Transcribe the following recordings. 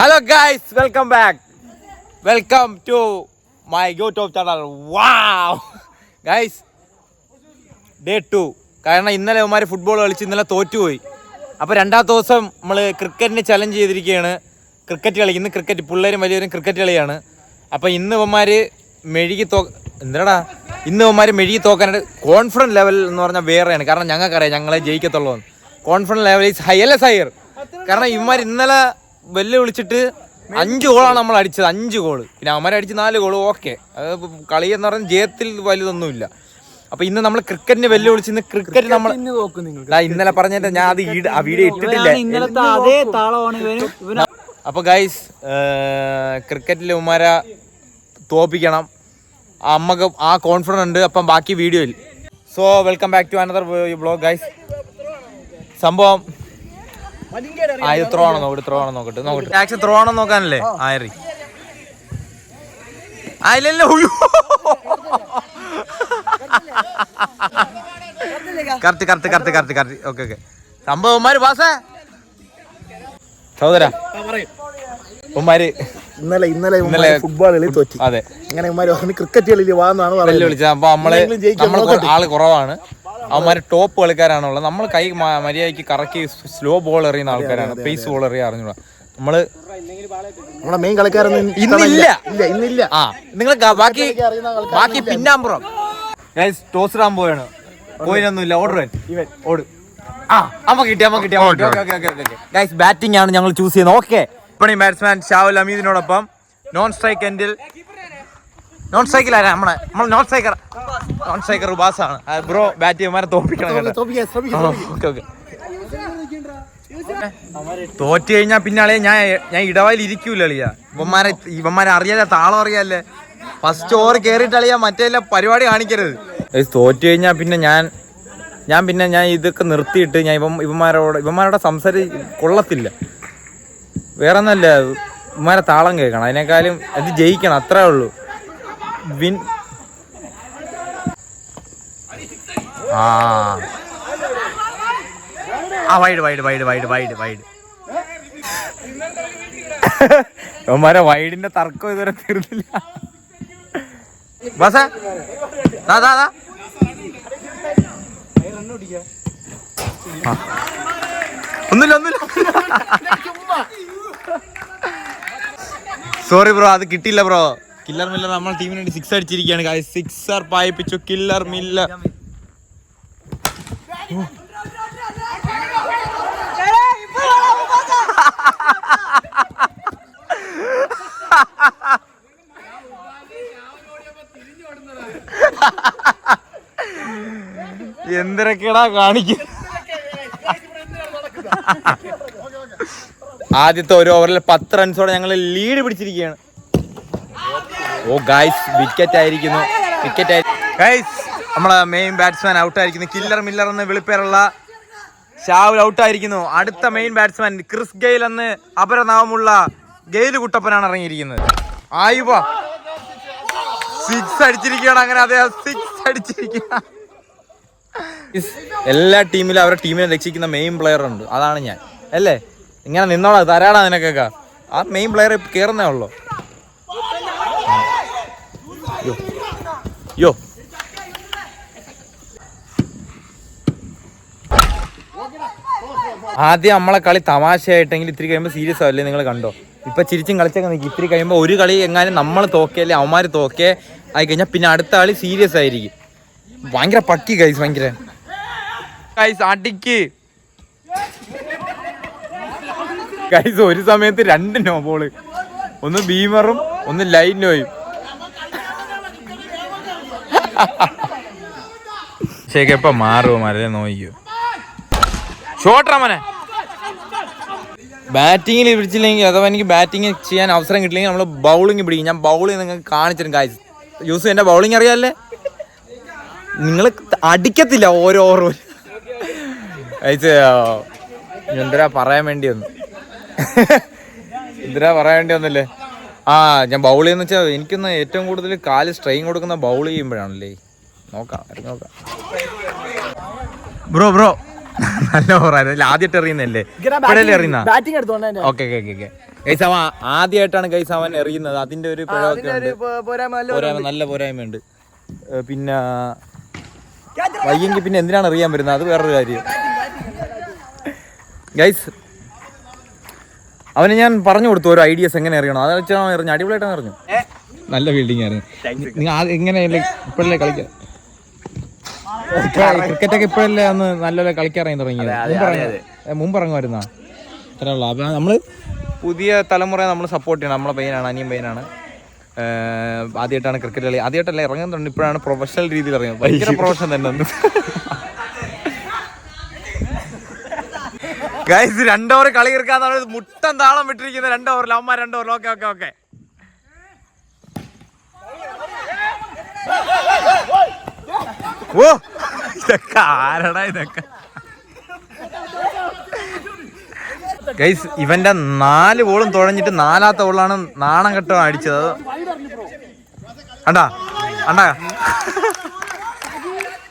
Hello guys welcome back welcome to my YouTube channel wow guys day two കാരണം ഇന്നലെ അവന്മാർ football കളിച്ച് ഇന്നലെ തോറ്റുപോയി. അപ്പോൾ രണ്ടാമത്തെ ദിവസം നമ്മൾ ക്രിക്കറ്റിന് ചലഞ്ച് ചെയ്തിരിക്കുകയാണ്. ക്രിക്കറ്റ് കളി. ഇന്ന് ക്രിക്കറ്റ് പിള്ളേരും വലിയവരും ക്രിക്കറ്റ് കളിയാണ്. അപ്പോൾ ഇന്ന് ഇവന്മാർ മെഴുകി തോ എന്താടാ ഇന്ന് ഇവന്മാർ മെഴുകി തോക്കാനായിട്ട് കോൺഫിഡന്റ് ലെവൽ എന്ന് പറഞ്ഞാൽ വേറെയാണ്. കാരണം ഞങ്ങൾക്കറിയാം ഞങ്ങളെ ജയിക്കത്തുള്ളൂ കോൺഫിഡന്റ് ലെവൽ ഈസ് ഹൈ അല്ലേ സൈർ കാരണം ഇവന്മാർ ഇന്നലെ വെല്ല് വിളിച്ചിട്ട് അഞ്ച് ഗോളാണ് നമ്മൾ അടിച്ചത് അഞ്ച് ഗോൾ പിന്നെ അവന്മാരെ അടിച്ച് നാല് ഗോൾ ഓക്കെ. അത് കളി എന്ന് പറഞ്ഞാൽ ജയത്തിൽ വലുതൊന്നുമില്ല. അപ്പൊ ഇന്ന് നമ്മൾ ക്രിക്കറ്റിന് വെല്ല് വിളിച്ച് ഇന്ന് ക്രിക്കറ്റ് നമ്മൾ ഇന്നലെ പറഞ്ഞിട്ട് ഞാൻ അത് ആ വീഡിയോ ഇട്ടിട്ടില്ല. അപ്പൊ ഗൈസ് ക്രിക്കറ്റിൽ ഉമാരെ തോപ്പിക്കണം. ആ അമ്മയ്ക്ക് ആ കോൺഫിഡൻസ് ഉണ്ട്. അപ്പം ബാക്കി വീഡിയോയിൽ so welcome back to another blog guys സംഭവം ആ ഇത് ത്രോ ആണോ നോക്കട്ടെ ത്രോ ആണോ നോക്കട്ടെ നോക്കട്ടെ. ആക്ഷൻ ത്രോ ആണോ നോക്കാനല്ലേ? ആയറി ആ ഇല്ലല്ലോ correct correct correct correct correct. Okay okay. സംഭവം ഉമ്മാര് പാസേ സഹോദര ഉമ്മാര്. ഇന്നലെ ഇന്നലെ ഇന്നലെ ഫുട്ബോൾ കളി തോറ്റി. അതെ. അങ്ങനെ ഉമ്മാര് ക്രിക്കറ്റ് കളി വാന്നാണ് വെല്ലു പറയുന്നത് വിളിച്ചത് അപ്പൊ നമ്മളെ നമ്മളെ ജയിക്കാൻ ആൾ കുറവാണ്. അവന്മാര് ടോപ്പ് കളിക്കാരാണുള്ളത്. നമ്മൾ കൈ മര്യാദയ്ക്ക് കറക്കി സ്ലോ ബോൾ എറിയുന്ന ആൾക്കാരാണ്. പേസ് ബോൾ എറിയാൻ അറിഞ്ഞൂടാ. നമ്മൾ നമ്മളെ മെയിൻ കളിക്കാരൊന്നും ഇന്നില്ല. ഇല്ല ഇന്നില്ല. ആ നിങ്ങൾ ബാക്കി അറിയുന്ന ആൾക്കാർ ബാക്കി പിന്നാമ്പുറം. ടോസ് ഇടാൻ പോയാണ് പോയിനൊന്നുമില്ല ഓർഡർ ഓട്. ആ അമ്മ കിട്ടി അമ്മ കിട്ടി ഗൈസ് ബാറ്റിംഗ് ആണ് ഞങ്ങൾ ചൂസ് ചെയ്യുന്നത്. ഓക്കെ ഇപ്പണി ബാറ്റ്സ്മാൻ ഷാവുൽ അമീദിനോടൊപ്പം. നോൺ സ്ട്രൈക്ക് എൻഡിൽ നോൺ സൈക്കിൾ ആരാ? നമ്മളെ നമ്മൾ നോൺ സൈക്കർ നോൺ സ്ട്രൈക്കർ ഉപാസാണ്. ബ്രോ ബാറ്റ് ചെയ്യുമാരെ തോപ്പിക്കണം കേട്ടോ. Okay okay. തോറ്റു കഴിഞ്ഞാൽ പിന്നെ അളിയ ഞാൻ ഞാൻ ഇടവായിൽ ഇരിക്കൂല അളിയ. ഇവന്മാരെ ഇവന്മാരെ അറിയാതെ താളം അറിയാല്ലേ ഫസ്റ്റ് ഓവർ കയറിയിട്ട് അളിയ മറ്റേ പരിപാടി കാണിക്കരുത്. തോറ്റു കഴിഞ്ഞാൽ പിന്നെ ഞാൻ ഞാൻ പിന്നെ ഞാൻ ഇതൊക്കെ നിർത്തിയിട്ട് ഞാൻ ഇവം ഇവന്മാരോട് ഇവന്മാരോട് സംസാരി കൊള്ളത്തില്ല. വേറെ ഒന്നല്ല ഇവന്മാരെ താളം കേൾക്കണം. അതിനേക്കാളും അത് ജയിക്കണം അത്രേ ഉള്ളൂ. വിൻ ആ. ആ wide wide wide wide wide wide. അവന്മാരെ വൈഡിന്റെ തർക്കം ഇതുവരെ തീർന്നില്ല. ബസ ദാ ദാ ദാ. ഒന്നുമില്ല ഒന്നുമില്ല. സോറി ബ്രോ അത് കിട്ടിയില്ല ബ്രോ കില്ലർ മില്ലർ നമ്മൾ ടീമിന് വേണ്ടി സിക്സ് അടിച്ചിരിക്കുകയാണ് സിക്സർ പായിപ്പിച്ചു. കില്ലർ മില്ലർ എന്തിനൊക്കെടാ കാണിക്കും ആദ്യത്തെ ഒരു ഓവറിൽ പത്ത് റൺസോടെ ഞങ്ങൾ ലീഡ് പിടിച്ചിരിക്കുകയാണ്. ഓ ഗൈസ് വിക്കറ്റ് ആയിരിക്കുന്നു. വിക്കറ്റ് ഗൈസ് നമ്മളെ മെയിൻ ബാറ്റ്സ്മാൻ ഔട്ടായിരിക്കുന്നു കില്ലർ മില്ലർ എന്ന് വിളിപ്പേരുള്ള ഷാവുൽ ഔട്ടായിരിക്കുന്നു അടുത്ത മെയിൻ ബാറ്റ്സ്മാൻ ക്രിസ് ഗെയിൽ എന്ന് അപരനാമമുള്ള ഗെയിൽ കുട്ടപ്പനാണ് ഇറങ്ങിയിരിക്കുന്നത്. ആയുവ. സിക്സ് അടിച്ചിരിക്കുകയാണ് അങ്ങനെ അദ്ദേഹം സിക്സ് അടിച്ചിരിക്കുക എല്ലാ ടീമിലും അവരുടെ ടീമിനെ രക്ഷിക്കുന്ന മെയിൻ പ്ലെയർ ഉണ്ട്. അതാണ് ഞാൻ. അല്ലേ? ഇങ്ങനെ നിന്നോളാം തരാടാ നിനക്കൊക്കെ. ആ മെയിൻ പ്ലെയർ കയറുന്നേ ഉള്ളൂ. യോ. ആദ്യം നമ്മളെ കളി തമാശയായിട്ടെങ്കിൽ ഇത്തിരി കഴിയുമ്പോൾ സീരിയസ് ആവില്ലേ നിങ്ങൾ കണ്ടോ? ഇപ്പൊ ചിരിച്ചും കളിച്ചൊക്കെ നിൽക്കും ഇത്തിരി കഴിയുമ്പോൾ ഒരു കളി എങ്ങാനും നമ്മൾ തോക്കല്ലേ അവന്മാർ തോക്കേ ആയി കഴിഞ്ഞാൽ പിന്നെ അടുത്ത കളി സീരിയസ് ആയിരിക്കും. ഭയങ്കര പട്ടി കൈസ് ഭയങ്കര. കൈസ് അടിക്ക്. കൈസ് ഒരു സമയത്ത് രണ്ട് നോ ബോൾ ഒന്ന് ബീമറും ഒന്ന് ലൈൻ നോയും ശരി ഇപ്പൊ മാറുമോ മരേ നോക്കിയോ ഷോട്ടറാ മോനെ. ബാറ്റിങ്ങിൽ പിടിച്ചില്ലെങ്കിൽ അഥവാ എനിക്ക് ബാറ്റിംഗ് ചെയ്യാൻ അവസരം കിട്ടില്ലെങ്കിൽ നമ്മൾ ബൗളിംഗ് പിടിക്കും. ഞാൻ ബൗളിംഗ് നിങ്ങൾക്ക് കാണിച്ചിരുന്നു കാഴ്ച യൂസ് എന്റെ ബൗളിംഗ് അറിയാമല്ലേ നിങ്ങൾ അടിക്കത്തില്ല ഓരോ ഓവർ. എന്തിനാ പറയാൻ വേണ്ടി വന്നു. എന്തിനാ പറയാൻ വേണ്ടി വന്നല്ലേ? ആ ഞാൻ ബൗൾ ചെയ്യുന്ന വെച്ചാൽ എനിക്കൊന്ന് ഏറ്റവും കൂടുതൽ കാൽ സ്ട്രെയിൻ കൊടുക്കുന്ന ബൗൾ ചെയ്യുമ്പോഴാണല്ലേ? നോക്കാം നോക്കാം. ബ്രോ ബ്രോ നല്ല ഓറായിരുന്നു ആദ്യമായിട്ട് എറിയുന്നല്ലേ ഇപ്പോഴല്ലേ എറിയുന്ന ഓക്കെ ഓക്കെ ഓക്കെ ഗൈസ് അവൻ ആദ്യമായിട്ടാണ് ഗൈസ് അവൻ എറിയുന്നത്. അതിന്റെ ഒരു പിഴവൊക്കെ ഉണ്ട്. പോരായ്മ നല്ല പോരായ്മയുണ്ട്. ഉണ്ട് പിന്നെ വയ്യെങ്കിൽ പിന്നെ എന്തിനാണ് അറിയാൻ വരുന്നത്? അത് വേറൊരു കാര്യം. ഗൈസ് അവന് ഞാൻ പറഞ്ഞു കൊടുത്തു ഓരോ ഐഡിയസ് എങ്ങനെ അറിയണം. അത് വെച്ചാൽ അറിഞ്ഞു. അടിപൊളിയായിട്ട് അടിപൊളിയായിട്ടാണ് എറിഞ്ഞു നല്ല ഫീൽഡിംഗ് ആയിരുന്നു. നിങ്ങൾ എങ്ങനെ ഇപ്പോഴല്ലേ കളിക്കാൻ ക്രിക്കറ്റ് ഒക്കെ ഇപ്പോഴല്ലേ അന്ന് നല്ലപോലെ കളിക്കാറായി തുടങ്ങിയത്? മുമ്പ് ഇറങ്ങി- മുമ്പ് ഇറങ്ങുമായിരുന്നാ? അത്രേ ഉള്ളൂ. അപ്പം നമ്മൾ പുതിയ തലമുറയെ നമ്മൾ സപ്പോർട്ട് ചെയ്യണം. നമ്മളെ പയ്യനാണ് അനിയൻ പയ്യനാണ് ആദ്യമായിട്ടാണ് ക്രിക്കറ്റ് കളി. ആദ്യമായിട്ടല്ല ഇറങ്ങുന്നുണ്ട്. ഇപ്പോഴാണ് പ്രൊഫഷണൽ രീതിയിൽ ഇറങ്ങുന്നത്. ഭയങ്കര പ്രൊഫഷൻ തന്നെ ഒന്ന് ഗൈസ് രണ്ട് ഓവർ കളി തീർക്കാന്നാണ് മുട്ടൻ താളം വിട്ടിരിക്കുന്നത് രണ്ട് അമ്മ രണ്ട് ഓവറിൽ ഓക്കെ ഓക്കെ ഓക്കെ ഓ ഇതൊക്കെ ആരടാ ഇതൊക്കെ? ഗൈസ് ഇവന്റെ നാല് ബോളും തുഴഞ്ഞിട്ട് നാലാത്ത ബോളാണ് നാണം കെട്ടോ അടിച്ചത്. അണ്ടാ അണ്ടാ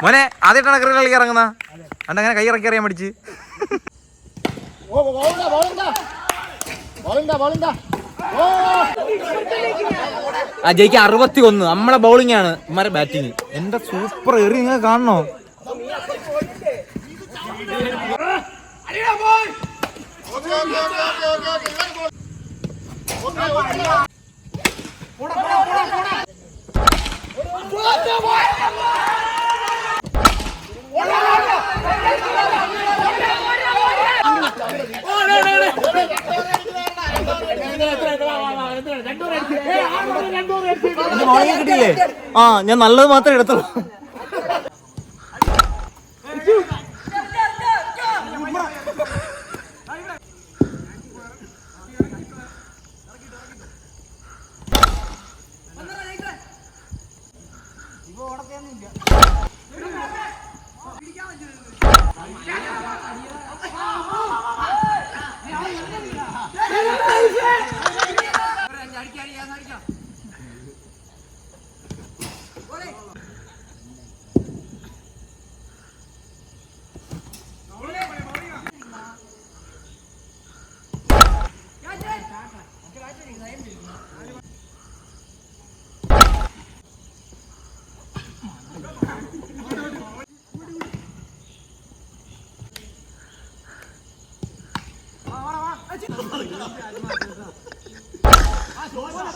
മോനെ ആദ്യമായിട്ടാണ് ക്രിക്കറ്റ് കളിക്കാറങ്ങുന്ന ഇറങ്ങുന്ന അണ്ട അങ്ങനെ കൈ ഇറക്കി അറിയാൻ പഠിച്ച്. ഓ അജയ്ക്ക് അറുപത്തി ഒന്ന് നമ്മളെ ബൗളിംഗ് ആണ് ഇമാരെ ബാറ്റിംഗ് എന്റെ സൂപ്പർ എറി നിങ്ങൾ കാണണോ? ഓടാ ഓടാ ഓടാ ഓടാ കിട്ടിയില്ലേ ആ ഞാൻ നല്ലത് മാത്രമേ എടുത്തുള്ളൂ.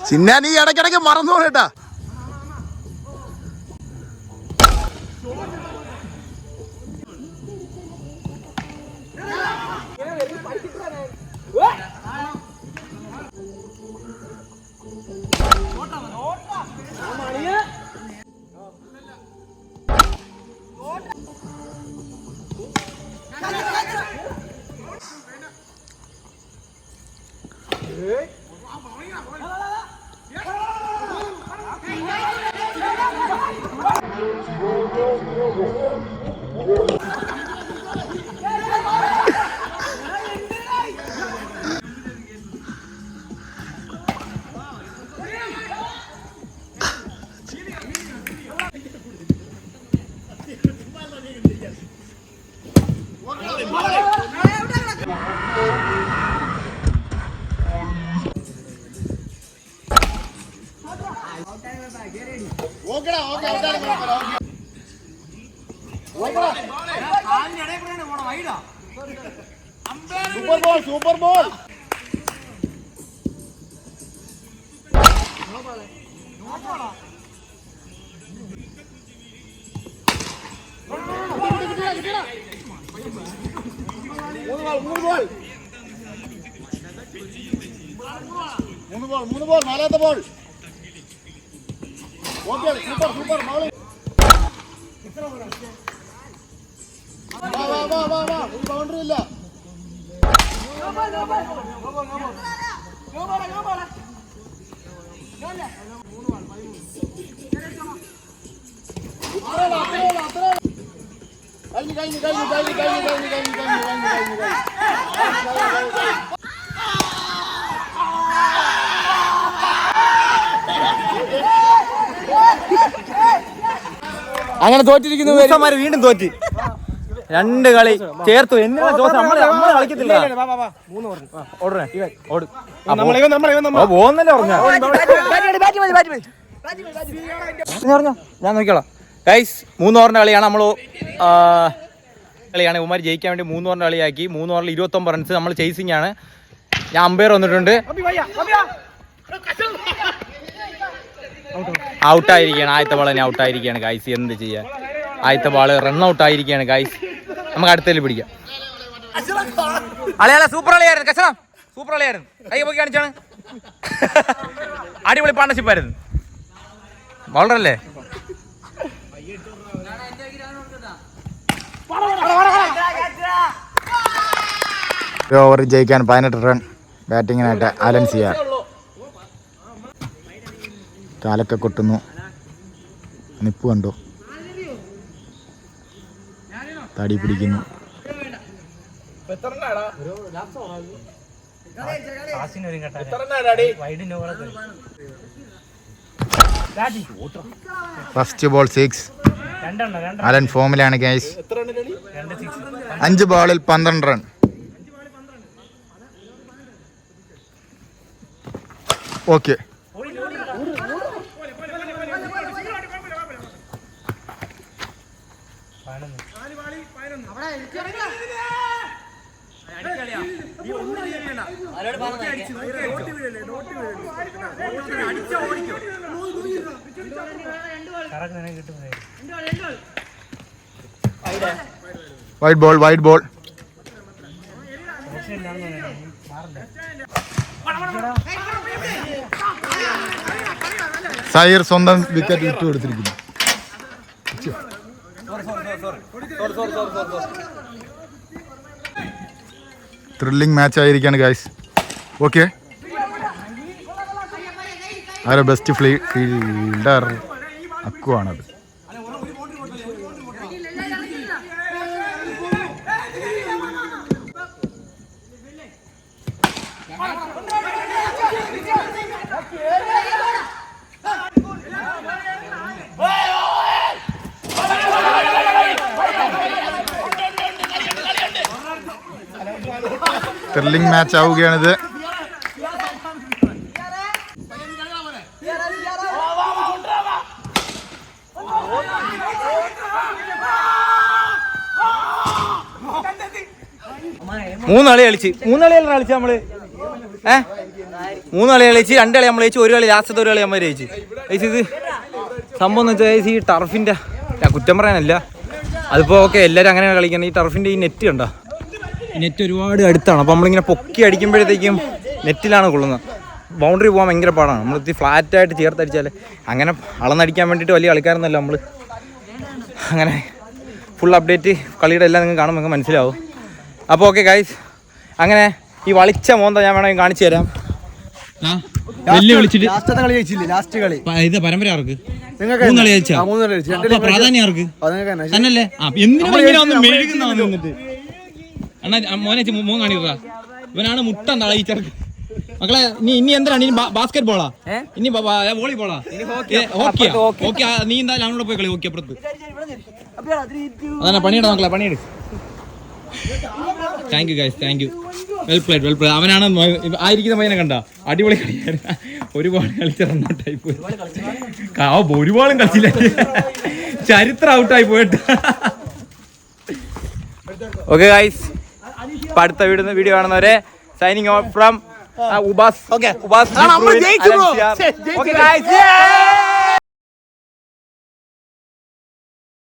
ചിന്നാൻ ഈ ഇടയ്ക്കിടയ്ക്ക് മറന്നു ఓకేడా okay super ball super ball മൂന്ന് ബോൾ മൂന്ന് ബോൾ മൂന്ന് ബോൾ മൂന്ന് ബോൾ നാലാമത്തെ ബോൾ സൂപ്പർ സൂപ്പർ ബോൾ ഇത്ര ബൗണ്ടറി ഇല്ല കഴിഞ്ഞു കഴിഞ്ഞു കഴിഞ്ഞു കഴിഞ്ഞു കഴിഞ്ഞു കഴിഞ്ഞു കഴിഞ്ഞു കഴിഞ്ഞു കഴിഞ്ഞു കഴിഞ്ഞു അങ്ങനെ തോറ്റിരിക്കുന്നു വീണ്ടും തോറ്റ്. രണ്ട് കളി. ചേർത്തു. എന്തിനാ ജോസ്? നമ്മൾ നമ്മൾ കളിക്കത്തില്ല. ഓടണേ ഓട്. നമ്മളെ ഇവൻ നമ്മളെ ഇവൻ ഓ പോകുന്നല്ലേ പറഞ്ഞ പറഞ്ഞോ. ഞാൻ നോക്കിക്കോളാം. ഗൈസ് മൂന്ന് ഓവറിന്റെ കളിയാണ് നമ്മൾ കളിയാണ്. ഉമാർ ജയിക്കാൻ വേണ്ടി മൂന്ന് ഓവറിന്റെ കളിയാക്കി. മൂന്ന് ഓവറിൽ ഇരുപത്തൊമ്പത് റൺസ് നമ്മൾ ചേസിംഗ് ആണ്. ഞാൻ അമ്പയർ വന്നിട്ടുണ്ട്. ഔട്ടായിരിക്കുകയാണ് ആദ്യത്തെ ബാൾ തന്നെ ഔട്ടായിരിക്കുകയാണ് ഗൈസ് എന്ത് ചെയ്യാൻ? ആദ്യത്തെ ബാൾ റൺ ഔട്ട് ആയിരിക്കുകയാണ് ഗൈസ് നമുക്ക് അടുത്തതിൽ പിടിക്കാം. അളയാളെ സൂപ്പർ അളിയായിരുന്നു കച്ചറ സൂപ്പർ അളിയായിരുന്നു കൈ പോയി കാണിച്ചാണ്. അടിപൊളി പാർട്ണർഷിപ്പ് ആയിരുന്നു. വളരല്ലേ ഒരു ഓവർ ജയിക്കാൻ പതിനെട്ട് റൺ ബാറ്റിങ്ങിനായിട്ട് അലൻ സിയാർ കാലൊക്കെ കൊട്ടുന്നു. നിപ്പ് കണ്ടു. തടി പിടിക്കുന്നു ഫസ്റ്റ് ബോൾ സിക്സ് അലൻ ഫോമിലാണ് ഗൈസ് അഞ്ച് ബോളിൽ പന്ത്രണ്ട് run okay white ball white ball. Sair സ്വന്തം വിക്കറ്റ് വിട്ടു കൊടുത്തിരിക്കുന്നു. ത്രില്ലിംഗ് മാച്ച് ആയിരിക്കാണ് ഗായ്സ് ഓക്കെ ആരെ ബെസ്റ്റ് ഫ്ലീ ഫീൽഡർ അക്കു ആണത് ത്രില്ലിംഗ് മാച്ച് ആവുകയാണിത്. മൂന്ന് കളി കളിച്ച്. മൂന്ന് കളിയല്ല കളിച്ച് നമ്മൾ. ഏ? മൂന്നാളി കളിച്ച് രണ്ട് കളി നമ്മൾ ജയിച്ചു ഒരു കളി ലാസ്റ്റത്തെ ഒരു കളി നമ്മൾ ജയിച്ചു. ജയിച്ച് ഇത് സംഭവം എന്ന് വെച്ചാൽ ഈ ടർഫിന്റെ ഞാൻ കുറ്റം പറയാനല്ല. അതിപ്പോ ഓക്കെ എല്ലാരും അങ്ങനെ കളിക്കണം. ഈ ടർഫിന്റെ ഈ നെറ്റ് കണ്ടോ? നെറ്റ് ഒരുപാട് അടുത്താണ്. അപ്പോൾ നമ്മളിങ്ങനെ പൊക്കി അടിക്കുമ്പോഴത്തേക്കും നെറ്റിലാണ് കൊള്ളുന്നത്. ബൗണ്ടറി പോകാൻ ഭയങ്കര പാടാണ്. നമ്മൾ ഇത് ഫ്ലാറ്റായിട്ട് ചേർത്തടിച്ചാൽ അങ്ങനെ അളന്നടിക്കാൻ വേണ്ടിയിട്ട് വലിയ കളിക്കാരൊന്നുമല്ല നമ്മൾ അങ്ങനെ ഫുൾ അപ്ഡേറ്റ് കളിയുടെ എല്ലാം നിങ്ങൾക്ക് കാണുമ്പോൾ നിങ്ങൾക്ക് മനസ്സിലാവും. അപ്പോൾ ഓക്കെ ഗൈസ് അങ്ങനെ ഈ വളിച്ച മോന്ത ഞാൻ വേണമെങ്കിൽ കാണിച്ചു തരാം. വെല്ലു വിളിച്ചിട്ട് ലാസ്റ്റത്തെ കളി ജയിച്ചില്ലേ? ലാസ്റ്റ് കളി. ഇത് പരമ്പര ആർക്ക്? പ്രാധാന്യം ആർക്ക്. തന്നല്ലേ? എന്തിനാ മോനെ മൂന്ന് ഇവനാണ് മുട്ട തളയിച്ചർക്ക് മക്കളെ നീ ഇനി എന്തിനാണ്? ഇനി ബാസ്കറ്റ് ബോളാ ഇനി വോളിബോളാ ഹോക്കിയാ ഹോക്കി നീ എന്തായാലും അവനോട് പോയി കളി ഹോക്കി അപ്പുറത്ത്? അതാണ് പണിയിടാ മക്കളെ പണിയിട്. Thank you guys thank you well played well played അവനാണ് ആയിരിക്കുന്ന പയ്യനെ കണ്ട. അടിപൊളി കളിയായിരുന്നു ഒരുപാട് കളിച്ച റണ്ണൗട്ടായി പോയി. ആ ഒരുപാടും കളിച്ചില്ല. ചരിത്രം ഔട്ടായി പോയിട്ട്. ഓക്കെ ഗൈസ് ഇപ്പൊ അടുത്ത വീഡിയോ വീഡിയോ കാണുന്നവരെ signing off from Ubas. Okay Ubas നമ്മൾ ജയിച്ചു bro. Okay guys